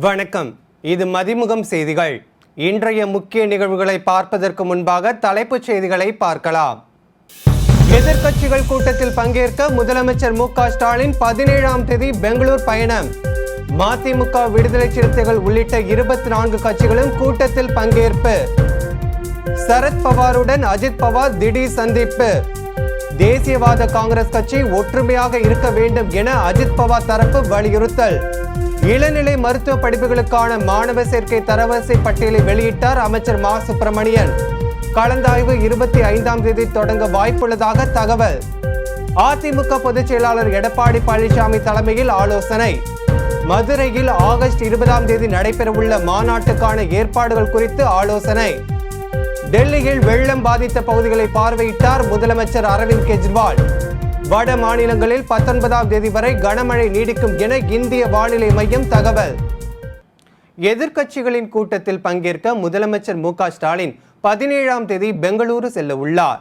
வணக்கம். இது மதிமுகம் செய்திகள். இன்றைய முக்கிய நிகழ்வுகளை பார்ப்பதற்கு முன்பாக தலைப்புச் செய்திகளை பார்க்கலாம். எதிர்க்கட்சிகள் கூட்டத்தில் பங்கேற்க முதலமைச்சர் மு க ஸ்டாலின் பதினேழாம் தேதி பெங்களூர் பயணம். மதிமுக விடுதலை சிறுத்தைகள் உள்ளிட்ட இருபத்தி நான்கு கட்சிகளும் கூட்டத்தில் பங்கேற்பு. சரத் பவாருடன் அஜித் பவார் திடீர் சந்திப்பு. தேசியவாத காங்கிரஸ் கட்சி ஒற்றுமையாக இருக்க வேண்டும் என அஜித் பவார் தரப்பு வலியுறுத்தல். இளநிலை மருத்துவ படிப்புகளுக்கான மாணவர் சேர்க்கை தரவரிசை பட்டியலை வெளியிட்டார் அமைச்சர் மா. சுப்பிரமணியன். கலந்தாய்வு இருபத்தி ஐந்தாம் தேதி தொடங்க வாய்ப்புள்ளதாக தகவல். அதிமுக பொதுச் செயலாளர் எடப்பாடி பழனிசாமி தலைமையில் ஆலோசனை. மதுரையில் ஆகஸ்ட் இருபதாம் தேதி நடைபெறவுள்ள மாநாட்டுக்கான ஏற்பாடுகள் குறித்து ஆலோசனை. டெல்லியில் வெள்ளம் பாதித்த பகுதிகளை பார்வையிட்டார் முதலமைச்சர் அரவிந்த் கெஜ்ரிவால். வட மாநிலங்களில் பத்தொன்பதாம் தேதி வரை கனமழை நீடிக்கும் என இந்திய வானிலை மையம் தகவல். எதிர்க்கட்சிகளின் கூட்டத்தில் பங்கேற்க முதலமைச்சர் மு ஸ்டாலின் பதினேழாம் தேதி பெங்களூரு செல்ல உள்ளார்.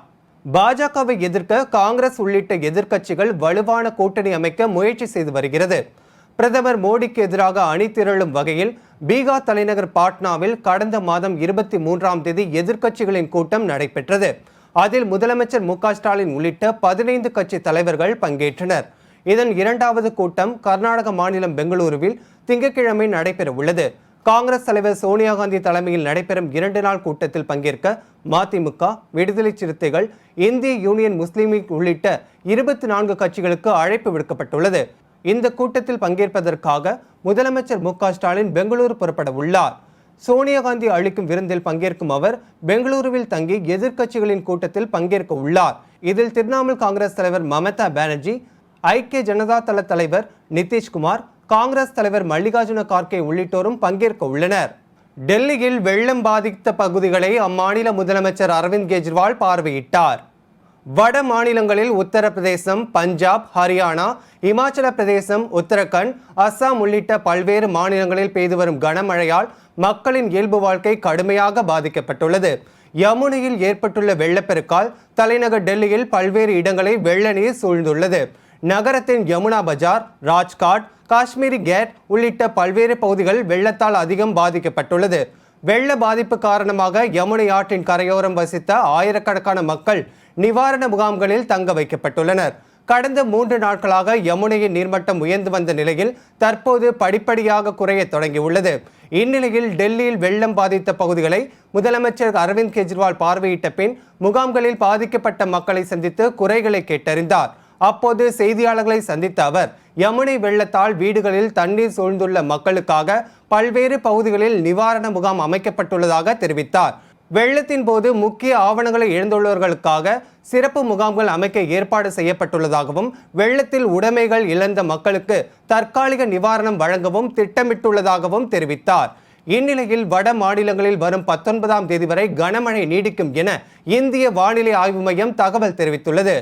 பாஜகவை எதிர்க்க காங்கிரஸ் உள்ளிட்ட எதிர்க்கட்சிகள் வலுவான கூட்டணி அமைக்க முயற்சி செய்து வருகிறது. பிரதமர் மோடிக்கு எதிராக அணி திரளும் வகையில் பீகார் தலைநகர் பாட்னாவில் கடந்த மாதம் இருபத்தி மூன்றாம் தேதி எதிர்க்கட்சிகளின் கூட்டம் நடைபெற்றது. அதில் முதலமைச்சர் மு ஸ்டாலின் உள்ளிட்ட பதினைந்து கட்சி தலைவர்கள் பங்கேற்றனர். இதன் இரண்டாவது கூட்டம் கர்நாடக மாநிலம் பெங்களூருவில் திங்கட்கிழமை நடைபெற உள்ளது காங்கிரஸ் தலைவர் சோனியா காந்தி தலைமையில் நடைபெறும் இரண்டு நாள் கூட்டத்தில் பங்கேற்க மதிமுக விடுதலை சிறுத்தைகள் இந்திய யூனியன் முஸ்லீம் லீக் உள்ளிட்ட இருபத்தி நான்கு கட்சிகளுக்கு அழைப்பு விடுக்கப்பட்டுள்ளது. இந்த கூட்டத்தில் பங்கேற்பதற்காக முதலமைச்சர் மு ஸ்டாலின் பெங்களூரு புறப்பட உள்ளார். சோனியா காந்தி அளிக்கும் விருந்தில் பங்கேற்கும் அவர் பெங்களூருவில் தங்கி எதிர்க்கட்சிகளின் கூட்டத்தில் பங்கேற்க உள்ளார். இதில் திரிணாமுல் காங்கிரஸ் தலைவர் மமதா பானர்ஜி ஐக்கிய ஜனதா தள தலைவர் நிதிஷ்குமார் காங்கிரஸ் தலைவர் மல்லிகார்ஜுன கார்கே உள்ளிட்டோரும் பங்கேற்க உள்ளனர். டெல்லியில் வெள்ளம் பாதித்த பகுதிகளை அம்மாநில முதலமைச்சர் அரவிந்த் கெஜ்ரிவால் பார்வையிட்டார். வட மாநிலங்களில் உத்தரப்பிரதேசம் பஞ்சாப் ஹரியானா இமாச்சல பிரதேசம் உத்தரகண்ட் அஸ்ஸாம் உள்ளிட்ட பல்வேறு மாநிலங்களில் பெய்து வரும் கனமழையால் மக்களின் இயல்பு வாழ்க்கை கடுமையாக பாதிக்கப்பட்டுள்ளது. யமுனையில் ஏற்பட்டுள்ள வெள்ளப்பெருக்கால் தலைநகர் டெல்லியில் பல்வேறு இடங்களை வெள்ள நீர் சூழ்ந்துள்ளது. நகரத்தின் யமுனா பஜார் ராஜ்காட் காஷ்மீரி கேட் உள்ளிட்ட பல்வேறு பகுதிகள் வெள்ளத்தால் அதிகம் பாதிக்கப்பட்டுள்ளது. வெள்ள பாதிப்பு காரணமாக யமுனை ஆற்றின் கரையோரம் வசித்த ஆயிரக்கணக்கான மக்கள் நிவாரண முகாம்களில் தங்க வைக்கப்பட்டுள்ளனர். கடந்த மூன்று நாட்களாக யமுனையின் நீர்மட்டம் உயர்ந்து வந்த நிலையில் தற்போது படிப்படியாக குறைய தொடங்கியுள்ளது. இந்நிலையில் டெல்லியில் வெள்ளம் பாதித்த பகுதிகளை முதலமைச்சர் அரவிந்த் கெஜ்ரிவால் பார்வையிட்ட பின் முகாம்களில் பாதிக்கப்பட்ட மக்களை சந்தித்து குறைகளை கேட்டறிந்தார். அப்போது செய்தியாளர்களை சந்தித்த அவர் யமுனை வெள்ளத்தால் வீடுகளில் தண்ணீர் சூழ்ந்துள்ள மக்களுக்காக பல்வேறு பகுதிகளில் நிவாரண முகாம் அமைக்கப்பட்டுள்ளதாக தெரிவித்தார். வெள்ளத்தின் போது முக்கிய ஆவணங்களை இழந்துள்ளவர்களுக்காக சிறப்பு முகாம்கள் அமைக்க ஏற்பாடு செய்யப்பட்டுள்ளதாகவும் வெள்ளத்தில் உடைமைகள் இழந்த மக்களுக்கு தற்காலிக நிவாரணம் வழங்கவும் திட்டமிட்டுள்ளதாகவும் தெரிவித்தார். இந்நிலையில் வட மாநிலங்களில் வரும் பத்தொன்பதாம் தேதி வரை கனமழை நீடிக்கும் என இந்திய வானிலை ஆய்வு மையம் தகவல் தெரிவித்துள்ளது.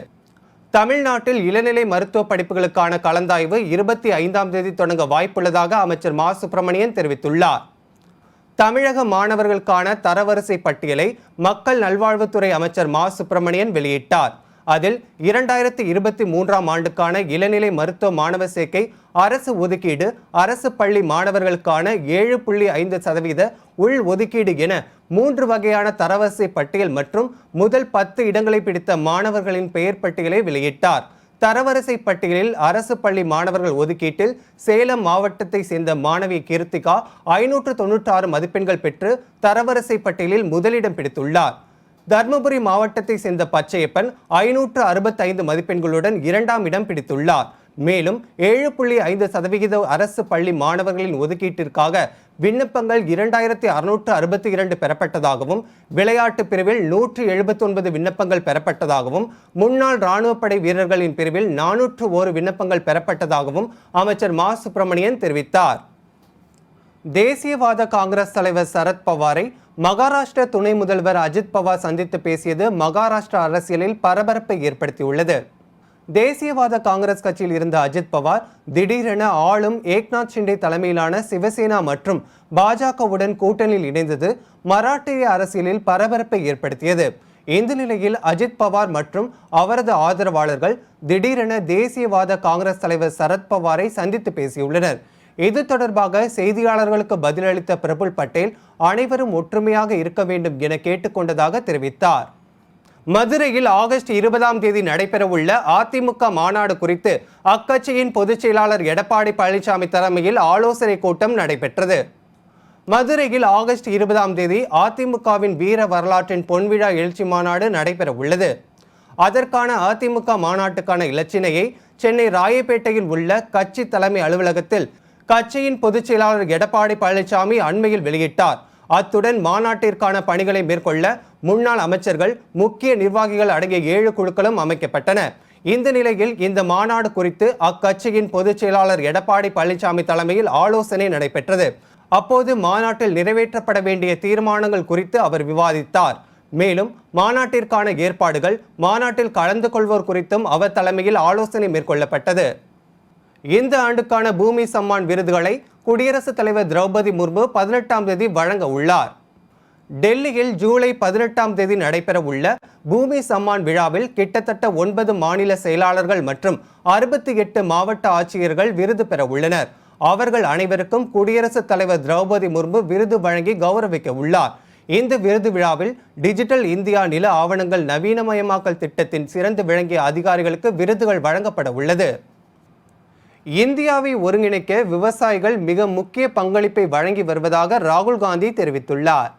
தமிழ்நாட்டில் இளநிலை மருத்துவ படிப்புகளுக்கான கலந்தாய்வு இருபத்தி ஐந்தாம் தேதி தொடங்க வாய்ப்புள்ளதாக அமைச்சர் மா. சுப்பிரமணியன் தெரிவித்துள்ளார். தமிழக மாணவர்களுக்கான தரவரிசை பட்டியலை மக்கள் நல்வாழ்வுத்துறை அமைச்சர் மா. சுப்பிரமணியன் வெளியிட்டார். அதில் இரண்டாயிரத்தி இருபத்தி மூன்றாம் ஆண்டுக்கான இளநிலை மருத்துவ மாணவர் சேர்க்கை அரசு ஒதுக்கீடு அரசு பள்ளி மாணவர்களுக்கான ஏழு புள்ளி ஐந்து சதவீத உள் ஒதுக்கீடு என மூன்று வகையான தரவரிசை பட்டியல் மற்றும் முதல் பத்து இடங்களை பிடித்த மாணவர்களின் பெயர் பட்டியலை வெளியிட்டார். தரவரிசை பட்டியலில் அரசு பள்ளி மாணவர்கள் ஒதுக்கீட்டில் சேலம் மாவட்டத்தை சேர்ந்த மாணவி கீர்த்திகா ஐநூற்று தொன்னூற்றாறு மதிப்பெண்கள் பெற்று தரவரிசை பட்டியலில் முதலிடம் பிடித்துள்ளார். தர்மபுரி மாவட்டத்தை சேர்ந்த பச்சையப்பன் ஐநூற்று அறுபத்தைந்து மதிப்பெண்களுடன் இரண்டாம் இடம் பிடித்துள்ளார். மேலும் ஏழு புள்ளி ஐந்து சதவிகித அரசு பள்ளி மாணவர்களின் ஒதுக்கீட்டிற்காக விண்ணப்பங்கள் இரண்டாயிரத்தி அறுநூற்று அறுபத்தி இரண்டு பெறப்பட்டதாகவும் விளையாட்டு பிரிவில் நூற்று எழுபத்தி ஒன்பது விண்ணப்பங்கள் பெறப்பட்டதாகவும் முன்னாள் இராணுவப்படை வீரர்களின் பிரிவில் நானூற்று ஓரு விண்ணப்பங்கள் பெறப்பட்டதாகவும் அமைச்சர் மா. சுப்பிரமணியன் தெரிவித்தார். தேசியவாத காங்கிரஸ் தலைவர் சரத் பவாரை மகாராஷ்டிர துணை முதல்வர் அஜித் பவார் சந்தித்து பேசியது மகாராஷ்டிரா அரசியலில் பரபரப்பை ஏற்படுத்தியுள்ளது. தேசியவாத காங்கிரஸ் கட்சியில் இருந்த அஜித் பவார் திடீரென ஆளும் ஏக்நாத் ஷிண்டே தலைமையிலான சிவசேனா மற்றும் பாஜகவுடன் கூட்டணியில் இணைந்தது மராட்டிய அரசியலில் பரபரப்பை ஏற்படுத்தியது. இந்த நிலையில் அஜித் பவார் மற்றும் அவரது ஆதரவாளர்கள் திடீரென தேசியவாத காங்கிரஸ் தலைவர் சரத் பவாரை சந்தித்து பேசியுள்ளனர். இது தொடர்பாக செய்தியாளர்களுக்கு பதிலளித்த பிரபுல் பட்டேல் அனைவரும் ஒற்றுமையாக இருக்க வேண்டும் என கேட்டுக்கொண்டதாக தெரிவித்தார். மதுரையில் ஆகஸ்ட் இருபதாம் தேதி நடைபெறவுள்ள அதிமுக மாநாடு குறித்து அக்கட்சியின் பொதுச் செயலாளர் எடப்பாடி பழனிசாமி தலைமையில் ஆலோசனை கூட்டம் நடைபெற்றது. மதுரையில் ஆகஸ்ட் இருபதாம் தேதி அதிமுகவின் வீர வரலாற்றின் பொன்விழா எழுச்சி மாநாடு நடைபெற உள்ளது அதற்கான அதிமுக மாநாட்டுக்கான இலச்சினையை சென்னை ராயப்பேட்டையில் உள்ள கட்சி தலைமை அலுவலகத்தில் கட்சியின் பொதுச் செயலாளர் எடப்பாடி பழனிசாமி அண்மையில் வெளியிட்டார். அத்துடன் மாநாட்டிற்கான பணிகளை மேற்கொள்ள முன்னாள் அமைச்சர்கள் முக்கிய நிர்வாகிகள் அடங்கிய ஏழு குழுக்களும் அமைக்கப்பட்டன. இந்த நிலையில் இந்த மாநாடு குறித்து அக்கட்சியின் பொதுச் செயலாளர் எடப்பாடி பழனிசாமி தலைமையில் ஆலோசனை நடைபெற்றது. அப்போது மாநாட்டில் நிறைவேற்றப்பட வேண்டிய தீர்மானங்கள் குறித்து அவர் விவாதித்தார். மேலும் மாநாட்டிற்கான ஏற்பாடுகள் மாநாட்டில் கலந்து கொள்வோர் குறித்தும் அவர் தலைமையில் ஆலோசனை மேற்கொள்ளப்பட்டது. இந்த ஆண்டுக்கான பூமி சம்மான் விருதுகளை குடியரசுத் தலைவர் திரௌபதி முர்மு பதினெட்டாம் தேதி வழங்க உள்ளார். டெல்லியில் ஜூலை பதினெட்டாம் தேதி நடைபெறவுள்ள பூமி சம்மான் விழாவில் கிட்டத்தட்ட ஒன்பது மாநில செயலாளர்கள் மற்றும் அறுபத்தி எட்டு மாவட்ட ஆட்சியர்கள் விருது பெற உள்ளனர் அவர்கள் அனைவருக்கும் குடியரசுத் தலைவர் திரௌபதி முர்மு விருது வழங்கி கௌரவிக்க உள்ளார். இந்த விருது விழாவில் டிஜிட்டல் இந்தியா நில ஆவணங்கள் நவீனமயமாக்கல் திட்டத்தின் சிறந்து விளங்கிய அதிகாரிகளுக்கு விருதுகள் வழங்கப்பட உள்ளது. இந்தியாவை ஒருங்கிணைக்க விவசாயிகள் மிக முக்கிய பங்களிப்பை வழங்கி வருவதாக ராகுல் காந்தி தெரிவித்துள்ளார்.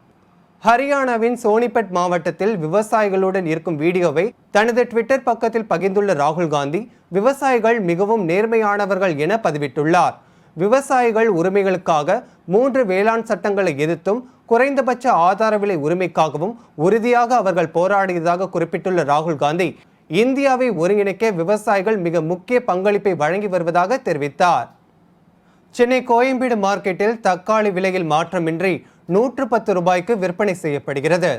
ஹரியானாவின் சோனிபட் மாவட்டத்தில் விவசாயிகளுடன் இருக்கும் வீடியோவை தனது ட்விட்டர் பக்கத்தில் பகிர்ந்துள்ள ராகுல் காந்தி விவசாயிகள் மிகவும் நேர்மையானவர்கள் என பதிவிட்டுள்ளார். விவசாயிகள் உரிமைகளுக்காக மூன்று வேளாண் சட்டங்களை எதிர்த்தும் குறைந்தபட்ச ஆதார விலை உரிமைக்காகவும் உறுதியாக அவர்கள் போராடியதாக குறிப்பிட்டுள்ள ராகுல் காந்தி இந்தியாவை ஒருங்கிணைக்க விவசாயிகள் மிக முக்கிய பங்களிப்பை வழங்கி வருவதாக தெரிவித்தார். சென்னை கோயம்பேடு மார்க்கெட்டில் தக்காளி விலையில் மாற்றமின்றி நூற்று பத்து ரூபாய்க்கு விற்பனை செய்யப்படுகிறது.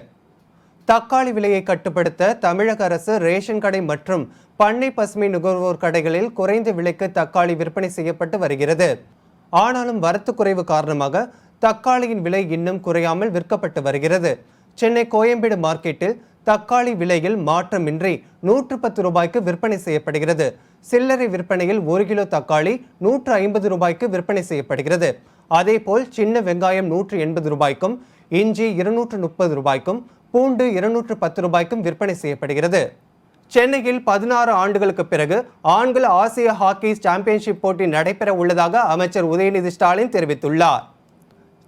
தக்காளி விலையை கட்டுப்படுத்த தமிழக அரசு ரேஷன் கடை மற்றும் பண்ணை பசுமை நுகர்வோர் கடைகளில் குறைந்த விலைக்கு தக்காளி விற்பனை செய்யப்பட்டு வருகிறது. ஆனாலும் வரத்து குறைவு காரணமாக தக்காளியின் விலை இன்னும் குறையாமல் விற்கப்பட்டு வருகிறது. சென்னை கோயம்பேடு மார்க்கெட்டில் தக்காளி விலையில் மாற்றமின்றி நூற்று பத்து ரூபாய்க்கு விற்பனை செய்யப்படுகிறது. சில்லறை விற்பனையில் ஒரு கிலோ தக்காளி நூற்று ஐம்பது ரூபாய்க்கு விற்பனை செய்யப்படுகிறது. அதேபோல் சின்ன வெங்காயம் நூற்று எண்பது ரூபாய்க்கும் இஞ்சி இருநூற்று முப்பது ரூபாய்க்கும் பூண்டு இருநூற்று பத்து ரூபாய்க்கும் விற்பனை செய்யப்படுகிறது. சென்னையில் பதினாறு ஆண்டுகளுக்கு பிறகு ஆண்கள் ஆசிய ஹாக்கி சாம்பியன்ஷிப் போட்டி நடைபெற உள்ளதாக அமைச்சர் உதயநிதி ஸ்டாலின் தெரிவித்துள்ளார்.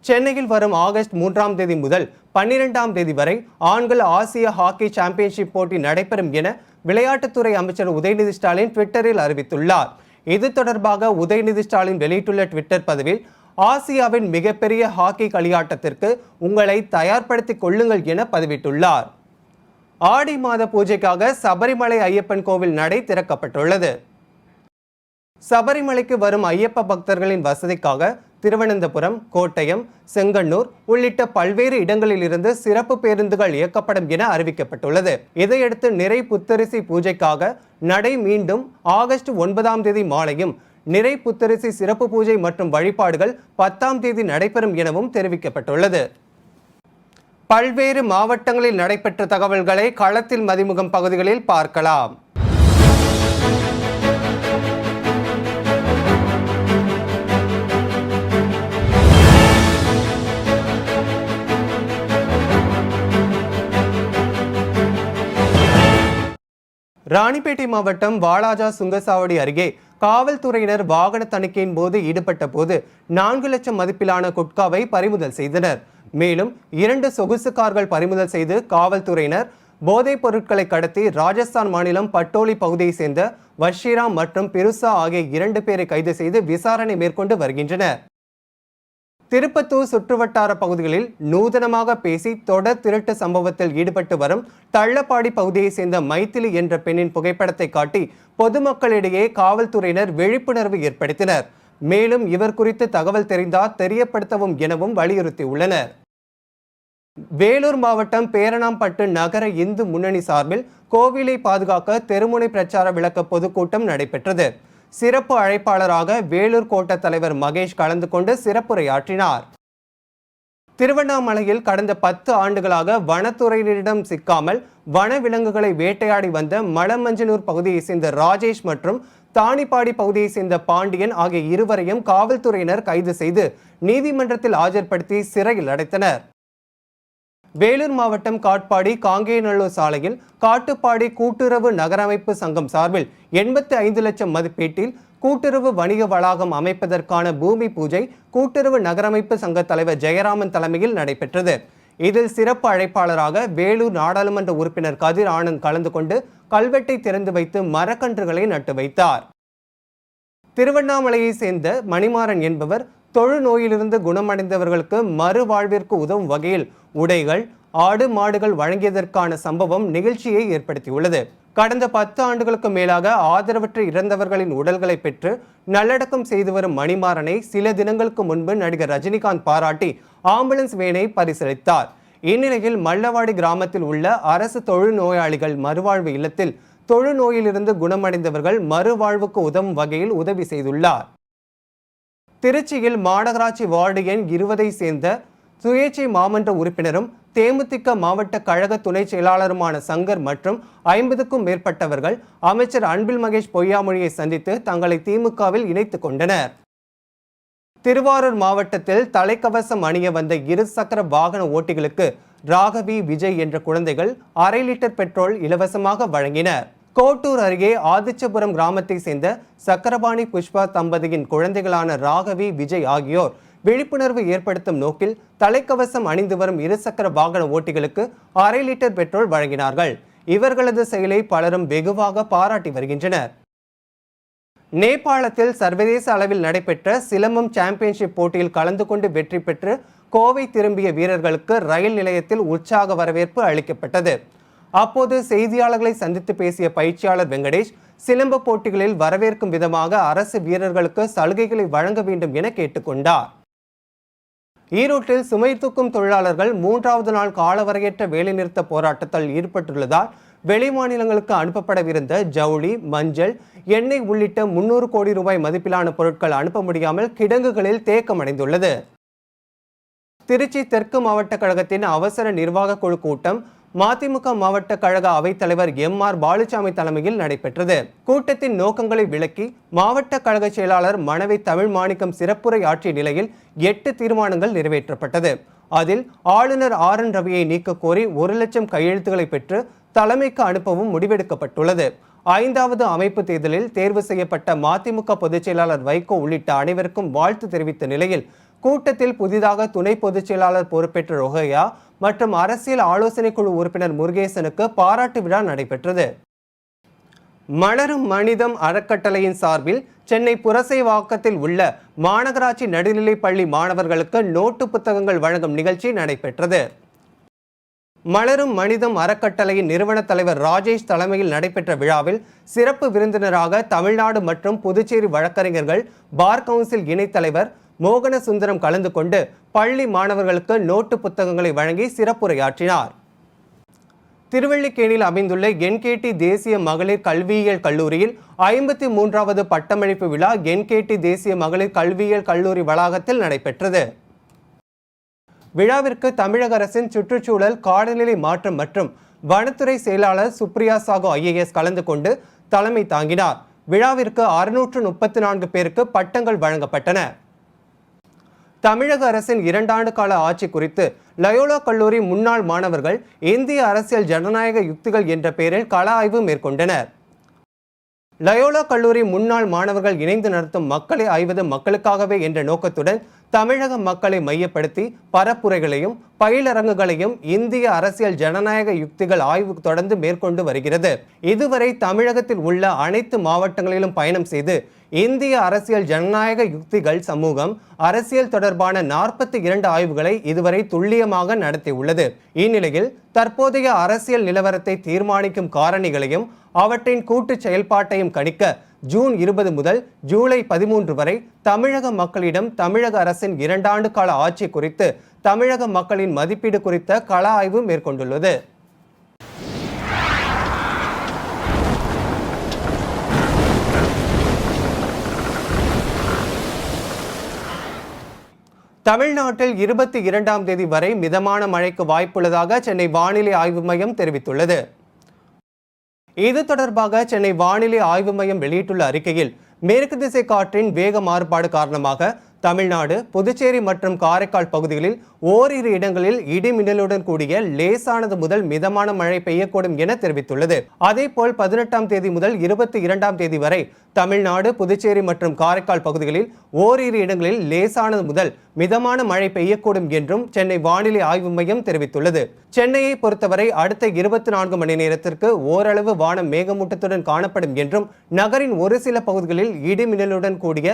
சென்னையில் வரும் ஆகஸ்ட் மூன்றாம் தேதி முதல் பன்னிரெண்டாம் தேதி வரை ஆண்கள் ஆசிய ஹாக்கி சாம்பியன்ஷிப் போட்டி நடைபெறும் என விளையாட்டுத்துறை அமைச்சர் உதயநிதி ஸ்டாலின் ட்விட்டரில் அறிவித்துள்ளார். இது தொடர்பாக உதயநிதி ஸ்டாலின் வெளியிட்டுள்ள ட்விட்டர் பதிவில் ஆசியாவின் மிகப்பெரிய ஹாக்கி களியாட்டத்திற்கு உங்களை தயார்படுத்திக் கொள்ளுங்கள் என பதிவிட்டுள்ளார். ஆடி மாத பூஜைக்காக சபரிமலை ஐயப்பன் கோவில் நடை திறக்கப்பட்டுள்ளது. சபரிமலைக்கு வரும் ஐயப்ப பக்தர்களின் வசதிக்காக திருவனந்தபுரம் கோட்டயம் செங்கண்ணூர் உள்ளிட்ட பல்வேறு இடங்களில் இருந்து சிறப்பு பேருந்துகள் இயக்கப்படும் என அறிவிக்கப்பட்டுள்ளது. இதையடுத்து நிறை புத்தரிசி பூஜைக்காக நடை மீண்டும் ஆகஸ்ட் ஒன்பதாம் தேதி மாலையும் நிறை புத்தரிசி சிறப்பு பூஜை மற்றும் வழிபாடுகள் பத்தாம் தேதி நடைபெறும் எனவும் தெரிவிக்கப்பட்டுள்ளது. பல்வேறு மாவட்டங்களில் நடைபெற்ற தகவல்களை களத்தில் மதிமுகம் பகுதிகளில் பார்க்கலாம். ராணிப்பேட்டை மாவட்டம் வாலாஜா சுங்கசாவடி அருகே காவல்துறையினர் வாகன தணிக்கையின் போது ஈடுபட்ட போது நான்கு லட்சம் மதிப்பிலான குட்காவை பறிமுதல் செய்தனர். மேலும் இரண்டு சொகுசு கார்கள் பறிமுதல் செய்து காவல்துறையினர் போதைப் பொருட்களை கடத்தி ராஜஸ்தான் மாநிலம் பட்டோலி பகுதியைச் சேர்ந்த வஷீராம் மற்றும் பிருசா ஆகிய இரண்டு பேரை கைது செய்து விசாரணை மேற்கொண்டு வருகின்றனர். திருப்பத்தூர் சுற்றுவட்டார பகுதிகளில் நூதனமாக பேசி தொடர் திருட்டு சம்பவத்தில் ஈடுபட்டு வரும் தள்ளப்பாடி பகுதியைச் சேர்ந்த மைத்திலி என்ற பெண்ணின் புகைப்படத்தை காட்டி பொதுமக்களிடையே காவல்துறையினர் விழிப்புணர்வு ஏற்படுத்தினர். மேலும் இவர் குறித்து தகவல் தெரிந்தால் தெரியப்படுத்தவும் எனவும் வலியுறுத்தியுள்ளனர். வேலூர் மாவட்டம் பேரணாம்பட்டு நகர இந்து முன்னணி சார்பில் கோவிலை பாதுகாக்க தெருமுனை பிரச்சார விளக்க பொதுக்கூட்டம் நடைபெற்றது. சிறப்பு அழைப்பாளராக வேலூர் கோட்ட தலைவர் மகேஷ் கலந்து கொண்டு சிறப்புரையாற்றினார். திருவண்ணாமலையில் கடந்த பத்து ஆண்டுகளாக வனத்துறையினரிடம் சிக்காமல் வன விலங்குகளை வேட்டையாடி வந்த மலமஞ்சனூர் பகுதியைச் சேர்ந்த ராஜேஷ் மற்றும் தானிப்பாடி பகுதியைச் சேர்ந்த பாண்டியன் ஆகிய இருவரையும் காவல்துறையினர் கைது செய்து நீதிமன்றத்தில் ஆஜர்படுத்தி சிறையில் அடைத்தனர். வேலூர் மாவட்டம் காட்பாடி காங்கேயநல்லூர் சாலையில் காட்டுப்பாடி கூட்டுறவு நகரமைப்பு சங்கம் சார்பில் எண்பத்தி ஐந்து லட்சம் மதிப்பீட்டில் கூட்டுறவு வணிக வளாகம் அமைப்பதற்கான பூமி பூஜை கூட்டுறவு நகரமைப்பு சங்க தலைவர் ஜெயராமன் தலைமையில் நடைபெற்றது. இதில் சிறப்பு அழைப்பாளராக வேலூர் நாடாளுமன்ற உறுப்பினர் கதிர் ஆனந்த் கலந்து கொண்டு கல்வெட்டை திறந்து வைத்து மரக்கன்றுகளை நட்டு வைத்தார். திருவண்ணாமலையை சேர்ந்த மணிமாறன் என்பவர் தொழுநோயிலிருந்து குணமடைந்தவர்களுக்கு மறுவாழ்விற்கு உதவும் வகையில் உடைகள் ஆடு மாடுகள் வழங்கியதற்கான சம்பவம் நிகழ்ச்சியை ஏற்படுத்தியுள்ளது. கடந்த பத்து ஆண்டுகளுக்கு மேலாக ஆதரவற்று இறந்தவர்களின் உடல்களை பெற்று நல்லடக்கம் செய்து வரும் மணிமாறனை சில தினங்களுக்கு முன்பு நடிகர் ரஜினிகாந்த் பாராட்டி ஆம்புலன்ஸ் வேனை பரிசளித்தார். இந்நிலையில் மல்லவாடி கிராமத்தில் உள்ள அரசு தொழுநோயாளிகள் மறுவாழ்வு இல்லத்தில் தொழுநோயிலிருந்து குணமடைந்தவர்கள் மறுவாழ்வுக்கு உதவும் வகையில் உதவி செய்துள்ளார். திருச்சியில் மாநகராட்சி வார்டு எண் இருபதை சேர்ந்த சுயேட்சை மாமன்ற உறுப்பினரும் தேமுதிக மாவட்ட கழக துணை செயலாளருமான சங்கர் மற்றும் ஐம்பதுக்கும் மேற்பட்டவர்கள் அமைச்சர் அன்பில் மகேஷ் பொய்யாமொழியை சந்தித்து தங்களை திமுகவில் இணைத்துக் கொண்டனர். திருவாரூர் மாவட்டத்தில் தலைக்கவசம் அணிய வந்த இரு சக்கர வாகன ஓட்டிகளுக்கு ராகவி விஜய் என்ற குழந்தைகள் அரை லிட்டர் பெட்ரோல் இலவசமாக வழங்கினர். கோட்டூர் அருகே ஆதிச்சபுரம் கிராமத்தை சேர்ந்த சக்கரபாணி புஷ்பா தம்பதியின் குழந்தைகளான ராகவி விஜய் ஆகியோர் விழிப்புணர்வு ஏற்படுத்தும் நோக்கில் தலைக்கவசம் அணிந்து வரும் இருசக்கர வாகன ஓட்டிகளுக்கு அரை லிட்டர் பெட்ரோல் வழங்கினார்கள். இவர்களது செயலை பலரும் வெகுவாக பாராட்டி வருகின்றனர். நேபாளத்தில் சர்வதேச அளவில் நடைபெற்ற சிலம்பம் சாம்பியன்ஷிப் போட்டியில் கலந்து கொண்டு வெற்றி பெற்று கோவை திரும்பிய வீரர்களுக்கு ரயில் நிலையத்தில் உற்சாக வரவேற்பு அளிக்கப்பட்டது. அப்போது செய்தியாளர்களை சந்தித்து பேசிய பயிற்சியாளர் வெங்கடேஷ் சிலம்ப போட்டிகளில் வரவேற்கும் விதமாக அரசு வீரர்களுக்கு சலுகைகளை வழங்க வேண்டும் என கேட்டுக்கொண்டார். ஈரோட்டில் சுமை தூக்கும் தொழிலாளர்கள் மூன்றாவது நாள் காலவரையற்ற வேலைநிறுத்த போராட்டத்தில் ஈடுபட்டுள்ளதால் வெளி மாநிலங்களுக்கு அனுப்பப்படவிருந்த ஜவுளி மஞ்சள் எண்ணெய் உள்ளிட்ட முன்னூறு கோடி ரூபாய் மதிப்பிலான பொருட்கள் அனுப்ப முடியாமல் கிடங்குகளில் தேக்கமடைந்துள்ளது. திருச்சி தெற்கு மாவட்ட கழகத்தின் அவசர நிர்வாக குழு கூட்டம் மதிமுக மாவட்ட கழக அவைத்தலைவர் எம் ஆர் பாலுசாமி தலைமையில் நடைபெற்றது. கூட்டத்தின் நோக்கங்களை விளக்கி மாவட்ட கழக செயலாளர் மனைவி தமிழ் மாணிக்கம் சிறப்புரை ஆற்றிய நிலையில் எட்டு தீர்மானங்கள் நிறைவேற்றப்பட்டது. அதில் ஆளுநர் ஆர் என் ரவியை நீக்க கோரி ஒரு லட்சம் கையெழுத்துக்களை பெற்று தலைமைக்கு அனுப்பவும் முடிவெடுக்கப்பட்டுள்ளது. ஐந்தாவது அமைப்பு தேர்தலில் தேர்வு செய்யப்பட்ட மதிமுக பொதுச் செயலாளர் வைகோ உள்ளிட்ட அனைவருக்கும் வாழ்த்து தெரிவித்த நிலையில் கூட்டத்தில் புதிதாக துணை பொதுச் செயலாளர் பொறுப்பேற்ற ரொஹையா மற்றும் அரசியல் ஆலோசனை குழு உறுப்பினர் முருகேசனுக்கு பாராட்டு விழா நடைபெற்றது. மலரும் மனிதம் அறக்கட்டளையின் சார்பில் சென்னை புரசைவாக்கத்தில் உள்ள மாநகராட்சி நடுநிலைப் பள்ளி மாணவர்களுக்கு நோட்டு புத்தகங்கள் வழங்கும் நிகழ்ச்சி நடைபெற்றது. மலரும் மனிதம் அறக்கட்டளையின் நிறுவன தலைவர் ராஜேஷ் தலைமையில் நடைபெற்ற விழாவில் சிறப்பு விருந்தினராக தமிழ்நாடு மற்றும் புதுச்சேரி வழக்கறிஞர்கள் பார் கவுன்சில் இணைத் தலைவர் மோகன சுந்தரம் கலந்து கொண்டு பள்ளி மாணவர்களுக்கு நோட்டு புத்தகங்களை வழங்கி சிறப்புரையாற்றினார். திருவள்ளிக்கேணியில் அமைந்துள்ள என்கேடி தேசிய மகளிர் கல்வியியல் கல்லூரியில் ஐம்பத்தி மூன்றாவது பட்டமளிப்பு விழா என்கேடி தேசிய மகளிர் கல்வியியல் கல்லூரி வளாகத்தில் நடைபெற்றது. விழாவிற்கு தமிழக அரசின் சுற்றுச்சூழல் காலநிலை மாற்றம் மற்றும் வனத்துறை செயலாளர் சுப்ரியா சாகு ஐஏஎஸ் கலந்து கொண்டு தலைமை தாங்கினார். விழாவிற்கு அறுநூற்று முப்பத்தி நான்கு பேருக்கு பட்டங்கள் வழங்கப்பட்டன. தமிழக அரசின் இரண்டாண்டு கால ஆட்சி குறித்து லயோலா கல்லூரி முன்னாள் மாணவர்கள் இந்திய அரசியல் ஜனநாயக யுக்திகள் என்ற பெயரில் கள ஆய்வு மேற்கொண்டனர். லயோலா கல்லூரி முன்னாள் மாணவர்கள் இணைந்து நடத்தும் மக்களை ஆய்வது மக்களுக்காகவே என்ற நோக்கத்துடன் தமிழக மக்களை மையப்படுத்தி பரப்புரைகளையும் பயிலரங்குகளையும் இந்திய அரசியல் ஜனநாயக யுக்திகள் ஆய்வு தொடர்ந்து மேற்கொண்டு வருகிறது. இதுவரை தமிழகத்தில் உள்ள அனைத்து மாவட்டங்களிலும் பயணம் செய்து இந்திய அரசியல் ஜனநாயக யுக்திகள் சமூகம் அரசியல் தொடர்பான நாற்பத்தி இரண்டு ஆய்வுகளை இதுவரை துல்லியமாக நடத்தியுள்ளது. இந்நிலையில் தற்போதைய அரசியல் நிலவரத்தை தீர்மானிக்கும் காரணிகளையும் அவற்றின் கூட்டு செயல்பாட்டையும் கணிக்க ஜூன் இருபது முதல் ஜூலை பதிமூன்று வரை தமிழக மக்களிடம் தமிழக அரசின் இரண்டாண்டு கால ஆட்சி குறித்து தமிழக மக்களின் மதிப்பீடு குறித்த கள ஆய்வு மேற்கொண்டுள்ளது. தமிழ்நாட்டில் இருபத்தி இரண்டாம் தேதி வரை மிதமான மழைக்கு வாய்ப்புள்ளதாக சென்னை வானிலை ஆய்வு மையம் தெரிவித்துள்ளது. இது தொடர்பாக சென்னை வானிலை ஆய்வு மையம் வெளியிட்டுள்ள அறிக்கையில் மேற்கு திசை காற்றின் வேக மாறுபாடு காரணமாக தமிழ்நாடு புதுச்சேரி மற்றும் காரைக்கால் பகுதிகளில் ஓரிரு இடங்களில் இடி மின்னலுடன் கூடிய லேசானது முதல் மிதமான மழை பெய்யக்கூடும் என தெரிவித்துள்ளது. அதேபோல் பதினெட்டாம் தேதி முதல் இருபத்தி இரண்டாம் தேதி வரை தமிழ்நாடு புதுச்சேரி மற்றும் காரைக்கால் பகுதிகளில் ஓரிரு இடங்களில் லேசானது முதல் மிதமான மழை பெய்யக்கூடும் என்றும் சென்னை வானிலை ஆய்வு மையம் தெரிவித்துள்ளது. சென்னையை பொறுத்தவரை அடுத்த இருபத்தி நான்கு மணி நேரத்திற்கு ஓரளவு வானம் மேகமூட்டத்துடன் காணப்படும் என்றும் நகரின் ஒரு சில பகுதிகளில் இடி மின்னலுடன் கூடிய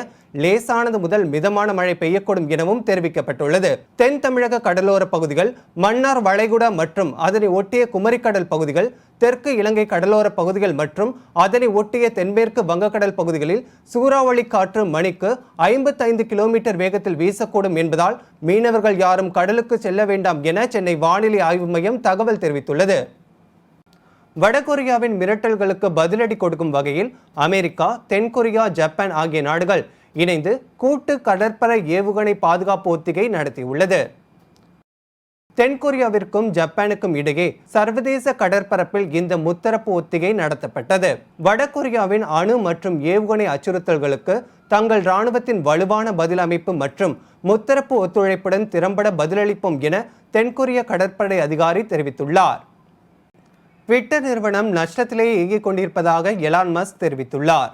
லேசானது முதல் மிதமான மிதமான மழை பெய்யக்கூடும் எனவும் தெரிவிக்கப்பட்டுள்ளது. தென் தமிழக கடலோர பகுதிகள் மன்னார் வளைகுடா மற்றும் அதனை ஒட்டிய குமரிக்கடல் பகுதிகள் தெற்கு இலங்கை கடலோர பகுதிகள் மற்றும் அதனை ஒட்டிய தென்மேற்கு வங்கக்கடல் பகுதிகளில் சூறாவளி காற்று மணிக்கு ஐம்பத்தைந்து கிலோமீட்டர் வேகத்தில் வீசக்கூடும் என்பதால் மீனவர்கள் யாரும் கடலுக்கு செல்ல வேண்டாம் என சென்னை வானிலை ஆய்வு மையம் தகவல் தெரிவித்துள்ளது. வடகொரியாவின் மிரட்டல்களுக்கு பதிலடி கொடுக்கும் வகையில் அமெரிக்கா தென்கொரியா ஜப்பான் ஆகிய நாடுகள் இணைந்து கூட்டு கடற்படை ஏவுகணை பாதுகாப்பு ஒத்திகை நடத்தியுள்ளது. தென்கொரியாவிற்கும் ஜப்பானுக்கும் இடையே சர்வதேச கடற்பரப்பில் இந்த முத்தரப்பு ஒத்திகை நடத்தப்பட்டது. வடகொரியாவின் அணு மற்றும் ஏவுகணை அச்சுறுத்தல்களுக்கு தங்கள் ராணுவத்தின் வலுவான பதிலமைப்பு மற்றும் முத்தரப்பு ஒத்துழைப்புடன் திறம்பட பதிலளிப்போம் என தென்கொரிய கடற்படை அதிகாரி தெரிவித்துள்ளார். ட்விட்டர் நிறுவனம் நஷ்டத்திலேயே இயங்கிக் கொண்டிருப்பதாக எலான் மஸ்க் தெரிவித்துள்ளார்.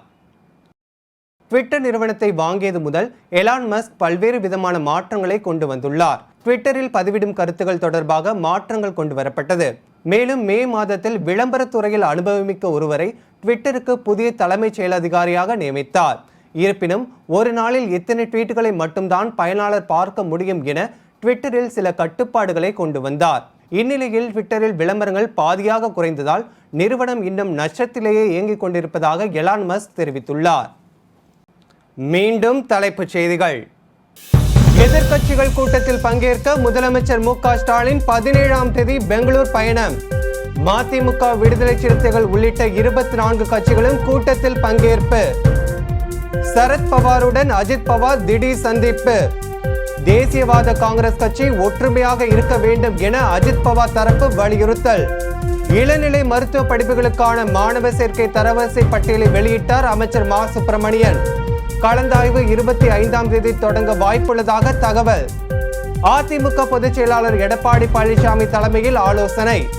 ட்விட்டர் நிறுவனத்தை வாங்கியது முதல் எலான் மஸ்க் பல்வேறு விதமான மாற்றங்களை கொண்டு வந்துள்ளார். ட்விட்டரில் பதிவிடும் கருத்துக்கள் தொடர்பாக மாற்றங்கள் கொண்டு வரப்பட்டது. மேலும் மே மாதத்தில் விளம்பரத்துறையில் அனுபவமிக்க ஒருவரை ட்விட்டருக்கு புதிய தலைமைச் செயல் அதிகாரியாக நியமித்தார். இருப்பினும் ஒரு நாளில் எத்தனை ட்வீட்டுகளை மட்டும்தான் பயனாளர் பார்க்க முடியும் என ட்விட்டரில் சில கட்டுப்பாடுகளை கொண்டு வந்தார். இந்நிலையில் ட்விட்டரில் விளம்பரங்கள் பாதியாக குறைந்ததால் நிறுவனம் இன்னும் நஷ்டத்திலேயே இயங்கிக் கொண்டிருப்பதாக எலான் மஸ்க் தெரிவித்துள்ளார். மீண்டும் தலைப்புச் செய்திகள். எதிர்க்கட்சிகள் கூட்டத்தில் பங்கேற்க முதலமைச்சர் மு க ஸ்டாலின் பதினேழாம் தேதி பெங்களூர் பயணம். மதிமுக விடுதலை சிறுத்தைகள் உள்ளிட்ட இருபத்தி நான்கு கட்சிகளும் கூட்டத்தில் பங்கேற்பு. சரத் பவாருடன் அஜித் பவார் திடீர் சந்திப்பு. தேசியவாத காங்கிரஸ் கட்சி ஒற்றுமையாக இருக்க வேண்டும் என அஜித் பவார் தரப்பு வலியுறுத்தல். இளநிலை மருத்துவ படிப்புகளுக்கான மாணவர் சேர்க்கை தரவரிசை பட்டியலை வெளியிட்டார் அமைச்சர் மா. சுப்பிரமணியன். கலந்தாய்வு இருபத்தி ஐந்தாம் தேதி தொடங்க வாய்ப்புள்ளதாக தகவல். அதிமுக பொதுச் செயலாளர் எடப்பாடி பழனிசாமி தலைமையில் ஆலோசனை.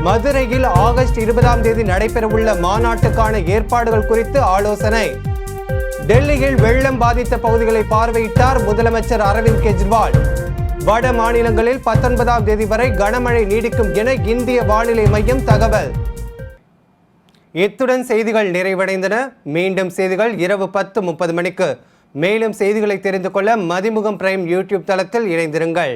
மதுரையில் ஆகஸ்ட் இருபதாம் தேதி நடைபெறவுள்ள மாநாட்டுக்கான ஏற்பாடுகள் குறித்து ஆலோசனை. டெல்லியில் வெள்ளம் பாதித்த பகுதிகளை பார்வையிட்டார் முதலமைச்சர் அரவிந்த் கெஜ்ரிவால். வட மாநிலங்களில் பத்தொன்பதாம் தேதி வரை கனமழை நீடிக்கும் என இந்திய வானிலை மையம் தகவல். இத்துடன் செய்திகள் நிறைவடைந்தன. மீண்டும் செய்திகள் இரவு பத்து முப்பது மணிக்கு. மேலும் செய்திகளை தெரிந்து கொள்ள மதிமுகம் பிரைம் யூடியூப் தளத்தில் இணைந்திருங்கள்.